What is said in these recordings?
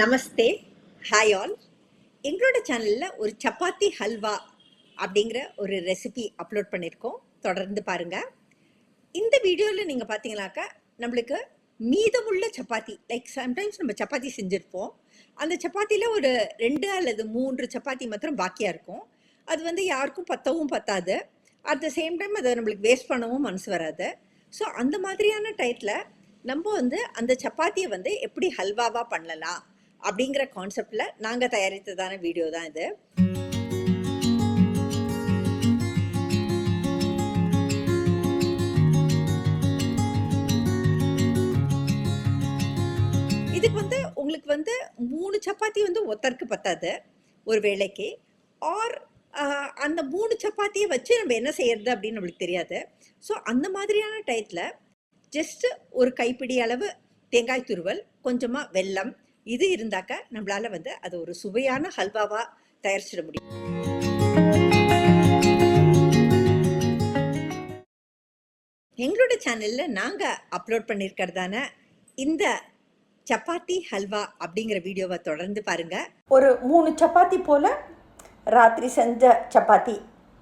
நமஸ்தே hi all எங்களோட சேனலில் ஒரு சப்பாத்தி ஹல்வா அப்படிங்கிற ஒரு ரெசிபி அப்லோட் பண்ணியிருக்கோம் தொடர்ந்து பாருங்க. இந்த வீடியோவில் நீங்கள் பார்த்தீங்கன்னாக்கா நம்மளுக்கு மீதமுள்ள சப்பாத்தி லைக் சம்டைம்ஸ் நம்ம சப்பாத்தி செஞ்சுருப்போம். அந்த சப்பாத்தியில் ஒரு ரெண்டு அல்லது மூன்று சப்பாத்தி மாத்திரம் பாக்கியாக இருக்கும். அது வந்து யாருக்கும் பத்தவும் பத்தாது. அட் த சேம் டைம் அதை நம்மளுக்கு வேஸ்ட் பண்ணவும் மனசு வராது. ஸோ அந்த மாதிரியான டயத்தில் நம்ம வந்து அந்த சப்பாத்தியை வந்து எப்படி ஹல்வாவாக பண்ணலாம்? அப்படிங்கிற கான்செப்டில் நாங்கள் தயாரித்ததான வீடியோ தான் இது. இதுக்கு வந்து உங்களுக்கு வந்து மூணு சப்பாத்தி வந்து ஒத்தருக்கு பத்தாது. ஒரு வேளைக்கு. ஆர் அந்த மூணு சப்பாத்தியை வச்சு நம்ம என்ன செய்யறது அப்படின்னு நம்மளுக்கு தெரியாது. ஸோ அந்த மாதிரியான டயத்தில் ஜஸ்ட் ஒரு கைப்பிடி அளவு தேங்காய் துருவல் கொஞ்சமாக வெல்லம் இது இருந்தாக்க நம்மளால வந்து அது ஒரு சுவையான ஹல்வாவாக தயாரிச்சிட முடியும். எங்களோட சேனலில் நாங்கள் அப்லோட் பண்ணியிருக்கிறதான இந்த சப்பாத்தி ஹல்வா அப்படிங்கிற வீடியோவை தொடர்ந்து பாருங்க. ஒரு மூணு சப்பாத்தி போல் ராத்திரி செஞ்ச சப்பாத்தி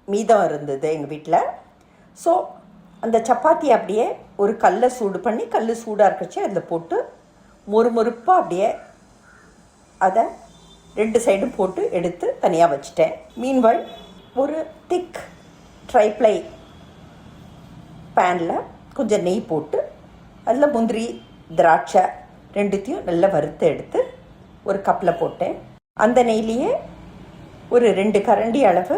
மீதம் இருந்தது எங்கள் வீட்டில் ஸோ அந்த சப்பாத்தி அப்படியே ஒரு கல்லை சூடு பண்ணி கல் சூடாக இருக்கச்சு அதில் போட்டு மொறுமொறுப்பாக அப்படியே அதை ரெண்டு சைடும் போட்டு எடுத்து தனியாக வச்சுட்டேன். மீன்வாய் ஒரு திக் ட்ரைப்ளை பேனில் கொஞ்சம் நெய் போட்டு அதில் முந்திரி திராட்சை ரெண்டுத்தையும் நல்லா வறுத்து எடுத்து ஒரு கப்பில் போட்டேன். அந்த நெய்லேயே ஒரு ரெண்டு கரண்டி அளவு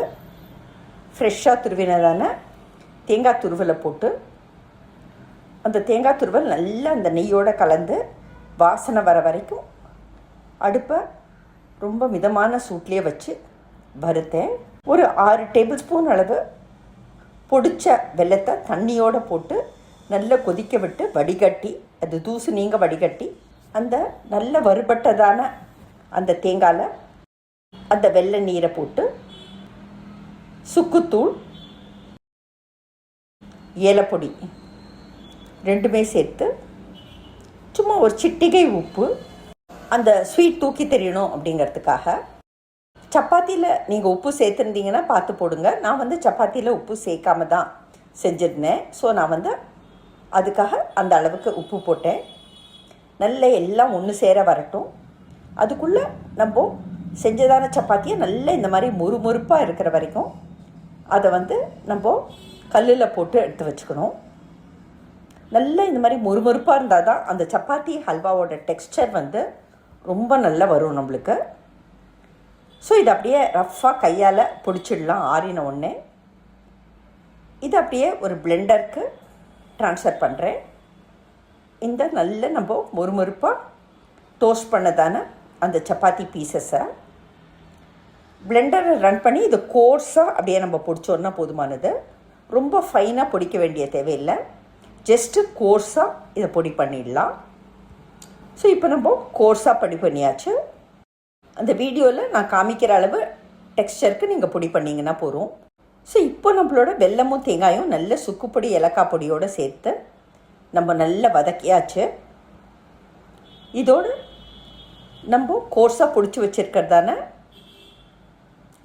ஃப்ரெஷ்ஷாக துருவினதான தேங்காய் துருவலை போட்டு அந்த தேங்காய் துருவல் நல்லா அந்த நெய்யோடு கலந்து வாசனை வர வரைக்கும் அடுப்பை ரொம்ப மிதமான சூட்லேயே வச்சு வறுத்தேன். ஒரு ஆறு டேபிள் ஸ்பூன் அளவு பொடிச்ச வெள்ளத்தை தண்ணியோடு போட்டு நல்லா கொதிக்க விட்டு வடிகட்டி அது தூசு நீங்க வடிகட்டி அந்த நல்ல வறுபட்டதான அந்த தேங்காயில் அந்த வெள்ளை நீரை போட்டு சுக்குத்தூள் ஏலப்பொடி ரெண்டுமே சேர்த்து சும்மா ஒரு சிட்டிகை உப்பு அந்த ஸ்வீட் தூக்கி தெரியணும் அப்படிங்கிறதுக்காக. சப்பாத்தியில் நீங்கள் உப்பு சேர்த்துருந்தீங்கன்னா பார்த்து போடுங்க. நான் வந்து சப்பாத்தியில் உப்பு சேர்க்காம தான் செஞ்சிருந்தேன். ஸோ நான் வந்து அதுக்காக அந்த அளவுக்கு உப்பு போட்டேன். நல்ல எல்லாம் ஒன்று சேர வரட்டும். அதுக்குள்ளே நம்ம செஞ்சதான சப்பாத்தியை நல்ல இந்த மாதிரி முறுமுறுப்பாக இருக்கிற வரைக்கும் அதை வந்து நம்ம கல்லில் போட்டு எடுத்து வச்சுக்கணும். நல்ல இந்த மாதிரி முறுமுறுப்பாக இருந்தால் தான் அந்த சப்பாத்தி ஹல்வாவோட டெக்ஸ்டர் வந்து ரொம்ப நல்லா வரும் நம்மளுக்கு. ஸோ இது அப்படியே ரஃப்பாக கையால் பிடிச்சிடலாம் ஆறின உடனே. இது அப்படியே ஒரு பிளெண்டருக்கு ட்ரான்ஸ்ஃபர் பண்ணுறேன் இந்த நல்ல நம்ம மொறுமொறுப்பாக டோஸ்ட் பண்ணதான அந்த சப்பாத்தி பீசஸை பிளெண்டரை ரன் பண்ணி இது கோர்ஸாக அப்படியே நம்ம பிடிச்சோன்னா போதுமானது. ரொம்ப ஃபைனாக பிடிக்க வேண்டிய தேவையில்லை. ஜஸ்ட்டு கோர்ஸாக இதை பொடி பண்ணிடலாம். ஸோ இப்போ நம்ம கோர்ஸாக பொடி பண்ணியாச்சு. அந்த வீடியோவில் நான் காமிக்கிற அளவு டெக்ஸ்டருக்கு நீங்கள் பொடி பண்ணிங்கன்னா போகிறோம் ஸோ இப்போ நம்மளோட வெல்லமும் தேங்காயும் நல்ல சுக்குப்பொடி ஏலக்காய் பொடியோடு சேர்த்து நம்ம நல்லா வதக்கியாச்சு. இதோடு நம்ம கோர்ஸாக பிடிச்சி வச்சுருக்கிறதான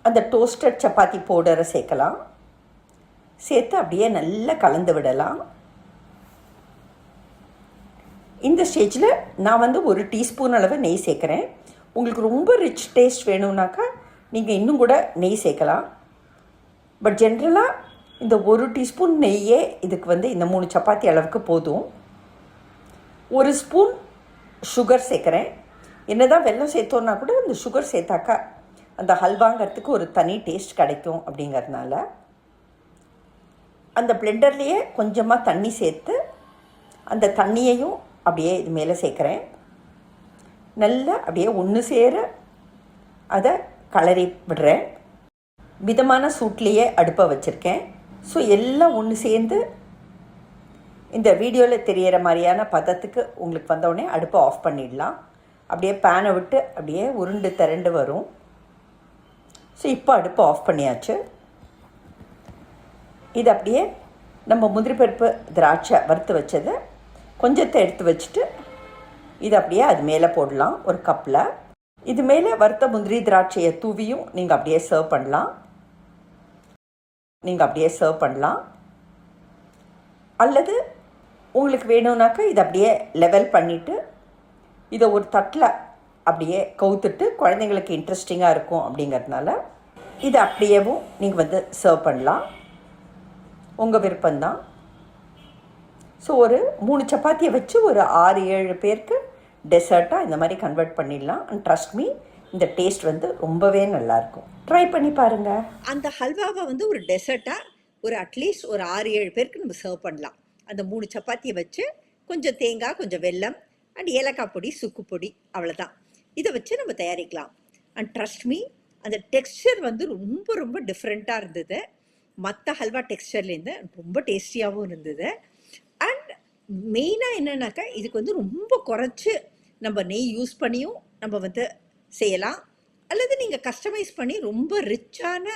அந்த டோஸ்டட் சப்பாத்தி பவுடரை சேர்க்கலாம். சேர்த்து அப்படியே நல்லா கலந்து விடலாம். இந்த ஸ்டேஜில் நான் வந்து ஒரு டீஸ்பூன் அளவு நெய் சேர்க்குறேன். உங்களுக்கு ரொம்ப ரிச் டேஸ்ட் வேணும்னாக்கா நீங்கள் இன்னும் கூட நெய் சேர்க்கலாம். பட் ஜென்ரலாக இந்த ஒரு டீஸ்பூன் நெய்யே இதுக்கு வந்து இந்த மூணு சப்பாத்தி அளவுக்கு போதும். ஒரு ஸ்பூன் சுகர் சேர்க்குறேன். என்ன தான் வெல்லம் சேர்த்தோன்னா கூட இந்த சுகர் சேர்த்தாக்கா அந்த ஹல்வாங்கிறதுக்கு ஒரு தனி டேஸ்ட் கிடைக்கும் அப்படிங்கிறதுனால. அந்த பிளெண்டர்லேயே கொஞ்சமாக தண்ணி சேர்த்து அந்த தண்ணியையும் அப்படியே இது மேலே சேர்க்குறேன். நல்லா அப்படியே ஒன்று சேர அதை கலரி விடுறேன். மிதமான சூட்லேயே அடுப்பை வச்சுருக்கேன். ஸோ எல்லாம் ஒன்று சேர்ந்து இந்த வீடியோவில் தெரிகிற மாதிரியான பதத்துக்கு உங்களுக்கு வந்தவுடனே அடுப்பை ஆஃப் பண்ணிடலாம். அப்படியே பேனை விட்டு அப்படியே உருண்டு திரண்டு வரும். ஸோ இப்போ அடுப்பை ஆஃப் பண்ணியாச்சு. இது அப்படியே நம்ம முந்திரி பருப்பு திராட்சை வறுத்து வச்சதை கொஞ்சத்தை எடுத்து வச்சுட்டு இது அப்படியே அது மேலே போடலாம் ஒரு கப்பில். இது மேலே வறுத்த முந்திரி திராட்சையை தூவியும் நீங்கள் அப்படியே சர்வ் பண்ணலாம். நீங்கள் அப்படியே சர்வ் பண்ணலாம். அல்லது உங்களுக்கு வேணும்னாக்கா இதை அப்படியே லெவல் பண்ணிவிட்டு இதை ஒரு தட்டில் அப்படியே கவுத்துட்டு குழந்தைங்களுக்கு இன்ட்ரெஸ்டிங்காக இருக்கும் அப்படிங்கிறதுனால இதை அப்படியேவும் நீங்கள் வந்து சர்வ் பண்ணலாம். உங்கள் விருப்பம்தான். ஸோ ஒரு மூணு சப்பாத்தியை வச்சு ஒரு ஆறு ஏழு பேருக்கு டெசர்ட்டாக இந்த மாதிரி கன்வெர்ட் பண்ணிடலாம். அண்ட் ட்ரஸ்ட் மீ இந்த டேஸ்ட் வந்து ரொம்பவே நல்லாயிருக்கும். ட்ரை பண்ணி பாருங்கள் அந்த ஹல்வாவை வந்து ஒரு டெசர்ட்டாக ஒரு அட்லீஸ்ட் ஒரு ஆறு ஏழு பேருக்கு நம்ம சர்வ் பண்ணலாம். அந்த மூணு சப்பாத்தியை வச்சு கொஞ்சம் தேங்காய் கொஞ்சம் வெல்லம் அண்ட் ஏலக்காய் பொடி சுக்கு பொடி அவ்வளோதான் இதை வச்சு நம்ம தயாரிக்கலாம். அண்ட் ட்ரஸ்ட் மீ அந்த டெக்ஸ்டர் வந்து ரொம்ப ரொம்ப டிஃப்ரெண்ட்டாக இருந்தது. மற்ற ஹல்வா டெக்ஸ்டர்லேருந்து ரொம்ப டேஸ்டியாகவும் இருந்தது. மெயினாக என்னன்னாக்கா இதுக்கு வந்து ரொம்ப குறைச்சி நம்ம நெய் யூஸ் பண்ணியும் நம்ம வந்து செய்யலாம். அல்லது நீங்கள் கஸ்டமைஸ் பண்ணி ரொம்ப ரிச்சான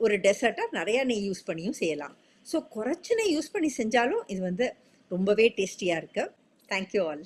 ஒரு டெசர்ட்டாக நிறையா நெய் யூஸ் பண்ணியும் செய்யலாம். ஸோ குறைச்சி நெய் யூஸ் பண்ணி செஞ்சாலும் இது வந்து ரொம்பவே டேஸ்டியாக இருக்குது தேங்க்யூ ஆல்